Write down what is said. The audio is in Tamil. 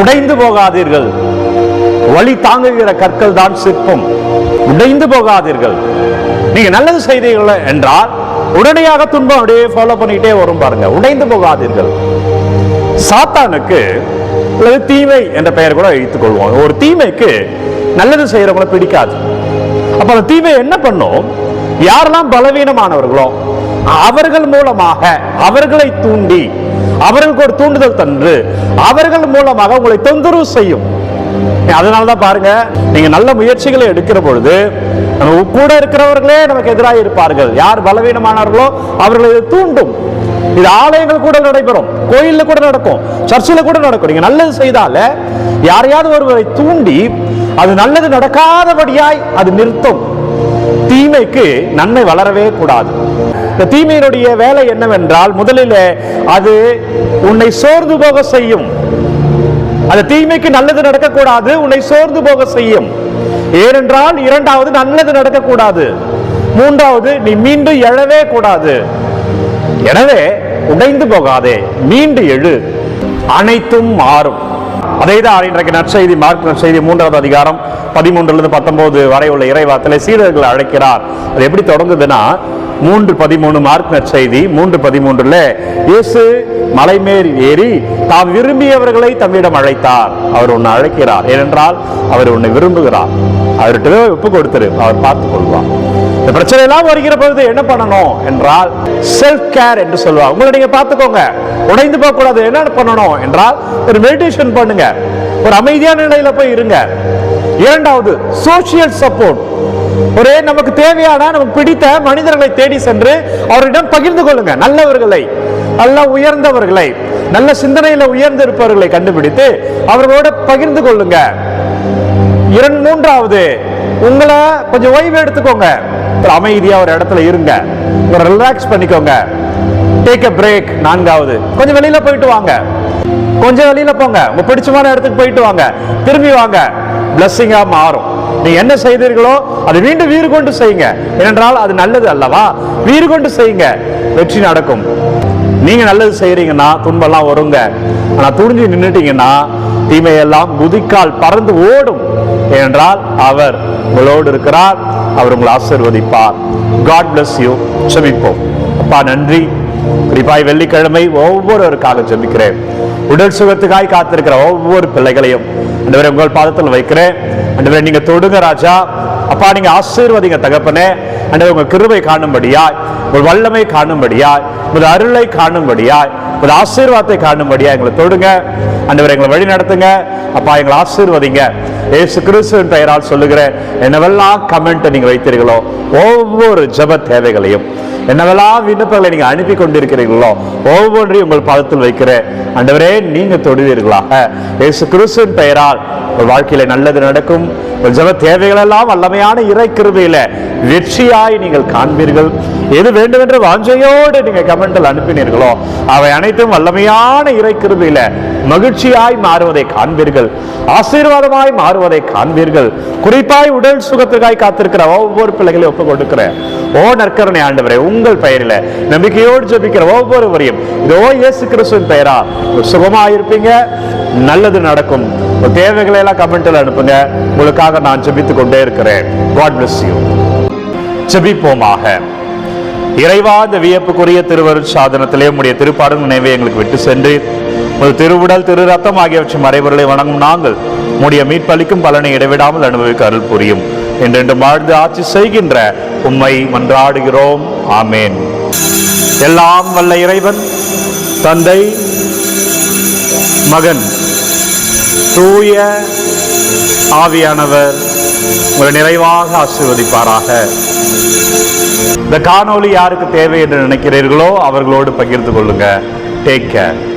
உடைந்து போகாதீர்கள். வழி தாங்குகிற கற்கள் தான் சிற்பம். உடைந்து போகாதீர்கள். நீங்க நல்லது செய்தீர்கள் என்றால் உடனடியாக துன்பம் அப்படியே ஃபாலோ பண்ணிட்டே வரும் பாருங்க. உடைந்து போகாதீர்கள். சாத்தானுக்கு அல்லது தீமை என்ற பெயர் கூட வைத்துக் கொள்வோம். ஒரு தீமைக்கு நல்லது செய்யறவங்கள பிடிக்காது. அப்ப அந்த தீமை என்ன பண்ணும்? யாரெல்லாம் பலவீனமானவர்களோ அவர்கள் மூலமாக அவர்களை தூண்டி அவர்களுக்கு ஒரு தூண்டுதல் தந்து அவர்கள் மூலமாக உங்களை தொந்தரவு செய்யும். அதனால தான் பாருங்க நீங்க நல்ல முயற்சிகளை எடுக்கிற பொழுது நம்ம கூட இருக்கிறவர்களே நமக்கு எதிராக இருப்பார்கள். யார் பலவீனமானார்களோ அவர்களை தூண்டும். இது ஆலயங்கள் கூட நடைபெறும் கோயில்ல கூட நடக்கும் சர்ச்சில் கூட நடக்கும். நீங்க நல்லது செய்தால யாரையாவது ஒருவரை தூண்டி அது நல்லது நடக்காதபடியாய் அது நிறுத்தும். தீமைக்கு நன்மை வளரவே கூடாது. இந்த தீமையினுடைய வேலை என்னவென்றால் முதலில் அது உன்னை சோர்ந்து போக செய்யும். அந்த தீமைக்கு நல்லது நடக்கக்கூடாது உன்னை சோர்ந்து போக செய்யும். ஏனென்றால் இரண்டாவது நல்லது நடக்கக்கூடாது. மூன்றாவது நீ மீண்டும் எழவே கூடாது. எனவே உடைந்து போகாதே மீண்டு எழு. அனைத்தும் மாறும். அதே தான் இன்றைக்கு நற்செய்தி மார்க் நற்செய்தி மூன்றாவது அதிகாரம் பதிமூன்றுலேருந்து பத்தொம்போது வரை உள்ள இறைவாத்திலே சீரர்கள் அழைக்கிறார். அது எப்படி தொடங்குதுன்னா மூன்று பதிமூணு மார்க் நற்செய்தி மூன்று பதிமூன்றுல இயேசு மலை ஏறி தாம் விரும்பியவர்களை தம்மிடம் அழைத்தார். அவர் உன்னை அழைக்கிறார். ஏனென்றால் அவர் உன்னை விரும்புகிறார். அவர்கிட்ட ஒப்பு கொடுத்துரு. அவர் பார்த்து கொள்வார். இந்த பிரச்சனை எல்லாம் வருகிற பொழுது என்ன பண்ணணும் என்றால் செல்ஃப் கேர் என்று சொல்லுவாங்க. உங்களை நீங்க பார்த்துக்கோங்க. உடைந்து போக கூடாது என்ன பண்ணணும் என்றால் ஒரு மெடிடேஷன் பண்ணுங்க. ஒரு அமைதியான நிலையில போய் இருங்க. இரண்டாவது சோசியல் சப்போர்ட் ஒரே நமக்கு தேவையான நமக்கு பிடித்த மனிதர்களை தேடி சென்று அவரிடம் பகிர்ந்து கொள்ளுங்க. நல்லவர்களை நல்ல உயர்ந்தவர்களை நல்ல சிந்தனையில உயர்ந்து இருப்பவர்களை கண்டுபிடித்து அவர்களோட பகிர்ந்து கொள்ளுங்க. இரண்டு மூன்றாவது உங்களை கொஞ்சம் ஓய்வு எடுத்துக்கோங்க. ஒரு அமைதியா ஒரு இடத்துல இருங்க. ஒரு ரிலாக்ஸ் பண்ணிக்கோங்க. டேக் அ பிரேக் நான்காவது. கொஞ்சம் வெளியில போயிட்டு வாங்க. கொஞ்சம் வெளியில போங்க. உங்க பிடிச்சமான இடத்துக்கு போயிட்டு வாங்க. திரும்பி வாங்க. பிளஸ்ஸிங்கா மாறும். நீ என்ன செய்தீர்களோ அது மீண்டும் வீறு கொண்டு செய்யுங்க. ஏனென்றால் அது நல்லது அல்லவா? வீறு கொண்டு செய்யுங்க. வெற்றி நடக்கும். நீங்க நல்லது செய்யறீங்கன்னா துன்பம்லாம் வருங்க. ஆனா துணிஞ்சு நின்றுட்டீங்கன்னா தீமையெல்லாம் குதிக்கால் பறந்து ஓடும் என்றால் அவர் உங்களோடு இருக்கிறார் அவர் உங்களை ஆசீர்வதிப்பார். காட் பிளஸ் யூ செபிப்போம். அப்பா நன்றி. குறிப்பாய் வெள்ளிக்கிழமை ஒவ்வொருவருக்காக ஜெபிக்கிறேன். உடல் சுகத்துக்காய் காத்திருக்கிற ஒவ்வொரு பிள்ளைகளையும் அண்டவரை உங்கள் பாதத்தில் வைக்கிறேன். அண்டவரை நீங்க தொடுங்க ராஜா. அப்பா நீங்க ஆசீர்வதிங்க தகப்பனே. அண்டவர் உங்க கிருபை காணும்படியாய் உங்கள் வல்லமை காணும்படியாய் உங்கள் அருளை காணும்படியாய் ஒரு ஆசீர்வாதத்தை காணும்படியாக எங்களை தொடுங்க. அந்தவர் எங்களை வழி நடத்துங்க அப்பா எங்களை ஆசீர்வதிங்க. ஏசு கிறிஸ்துவின் பெயரால் சொல்லுகிறேன் என்னவெல்லாம் கமெண்ட் நீங்கள் வைத்தீர்களோ ஒவ்வொரு ஜப தேவைகளையும் என்னவெல்லாம் விண்ணப்பங்களை நீங்க அனுப்பி கொண்டிருக்கிறீர்களோ ஒவ்வொன்றையும் உங்கள் பதத்தில் வைக்கிறேன் அண்டவரே நீங்க தொடுவீர்களாக. இயேசு கிறிஸ்துவின் பெயரால் உங்கள் வாழ்க்கையில நல்லது நடக்கும் உங்கள் ஜப தேவைகளெல்லாம் வல்லமையான இறை கிருபையில வெற்றியாய் நீங்கள் காண்பீர்கள். எது வேண்டும் என்று வாஞ்சையோடு நீங்க கமெண்டில் அனுப்பினீர்களோ அவை அனைத்தும் வல்லமையான இறை கிருபையில மகிழ்ச்சியாய் மாறுவதை காண்பீர்கள். ஆசீர்வாதமாய் மாறுவதை மாறுவதை காண்பீர்கள். குறிப்பாய் உடல் சுகத்திற்காய் காத்திருக்கிற ஒவ்வொரு பிள்ளைகளை ஒப்புக் கொடுக்கிறேன் ஓ நற்கரணை ஆண்டவரே உங்கள் பெயரில் நம்பிக்கையோடு ஜபிக்கிற ஒவ்வொருவரையும் இதோ இயேசு கிறிஸ்துவின் பெயரா சுகமாயிருப்பீங்க நல்லது நடக்கும். தேவைகளை எல்லாம் கமெண்ட்ல அனுப்புங்க. உங்களுக்காக நான் ஜெபித்துக் கொண்டே இருக்கிறேன். காட் பிளஸ் யூ ஜபிப்போமாக. இறைவா இந்த வியப்புக்குரிய திருவருள் சாதனத்திலே உடைய திருப்பாடும் நினைவை எங்களுக்கு விட்டு சென்று ஒரு திருவுடல் திரு ரத்தம் ஆகியவற்றின் மறைவர்களை வணங்கும் நாங்கள் உம்முடைய மீட்பளிக்கும் பலனை இடைவிடாமல் அனுபவிக்க அருள் புரியும். என்றென்று வாழ்ந்து ஆட்சி செய்கின்ற உம்மை மன்றாடுகிறோம். ஆமேன். எல்லாம் வல்ல இறைவன் தந்தை மகன் தூய ஆவியானவர் உங்களை நிறைவாக ஆசீர்வதிப்பாராக. இந்த காணொளி யாருக்கு தேவை என்று நினைக்கிறீர்களோ அவர்களோடு பகிர்ந்து கொள்ளுங்க. Take care